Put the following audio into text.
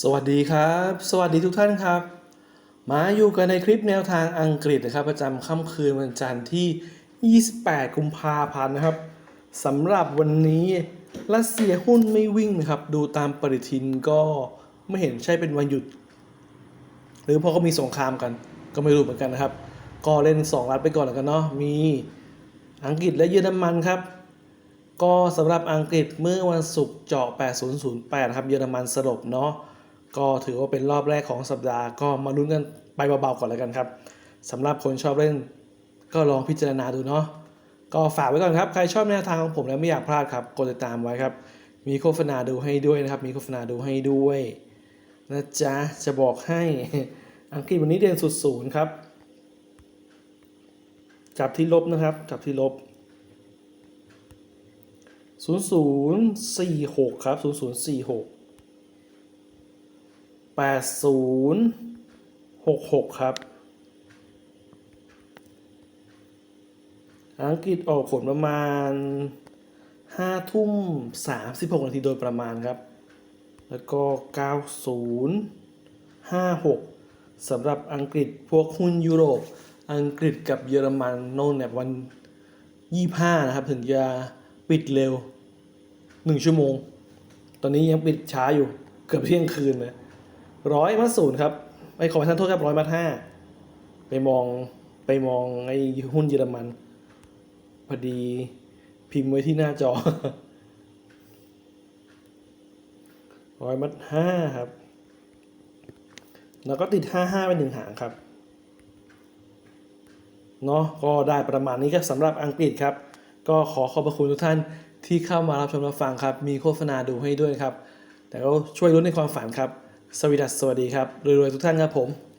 สวัสดีครับ สวัสดีทุกท่านครับ มาอยู่กันในคลิปแนวทางอังกฤษนะครับ ประจำค่ำคืนวันจันทร์ที่ 28 กุมภาพันธ์นะครับสำหรับวันนี้รัสเซียหุ้นไม่วิ่งนะครับ ดูตามปฏิทินก็ไม่เห็นใช่เป็นวันหยุด หรือเพราะเขามีสงครามกัน ก็ไม่รู้เหมือนกันนะครับ ก็เล่น 2 รัฐไปก่อนแล้วกันเนาะมีอังกฤษและเยอรมันครับ ก็สำหรับอังกฤษเมื่อวันศุกร์เจาะ 8008นะครับ เยอรมันสลบเนาะ ก็ถือว่าเป็นรอบแรกของสัปดาห์ ก็มาลุ้นกันไปเบาๆก่อนแล้วกันครับ สำหรับคนชอบเล่นก็ลองพิจารณาดูเนาะ ก็ฝากไว้ก่อนครับ ใครชอบแนวทางของผมแล้วไม่อยากพลาดครับกดติดตามไว้ครับ มีโฆษณาดูให้ด้วยนะครับ มีโฆษณาดูให้ด้วยนะจ๊ะ จะบอกให้ อังกฤษวันนี้เด่นสุดศูนย์ครับ จับที่ลบนะครับ จับที่ลบ 0046ครับ0046 8066ครับอังกฤษออกผลประมาณ5ทุ่ม36นาทีโดยประมาณครับ แล้วก็90 56สำหรับอังกฤษพวกหุ้นยุโรป อังกฤษกับเยอรมันโน่นเนี่ยวัน25นะครับ ถึงจะปิดเร็ว 1ชั่วโมง ตอนนี้ยังปิดช้าอยู่เกือบเที่ยงคืนเลยร้อยมาศูนย์ครับไอ้ขอประทานโทษครับร้อยมาห้าไปมองไปมองไอ้หุ้นเยอรมัน พอดีพิมพ์ไว้ที่หน้าจอร้อยมัดห้าครับ แล้วก็ติดห้าห้าไปหนึ่งหางครับเนาะก็ได้ประมาณนี้ครับสำหรับอังกฤษครับ ก็ขอขอบพระคุณทุกท่าน ที่เข้ามารับชมรับฟังครับ มีโฆษณาดูให้ด้วยครับ แต่ก็ช่วยลุ้นในความฝันครับ สวัสดีสวัสดีครับรวยๆทุกท่านครับผม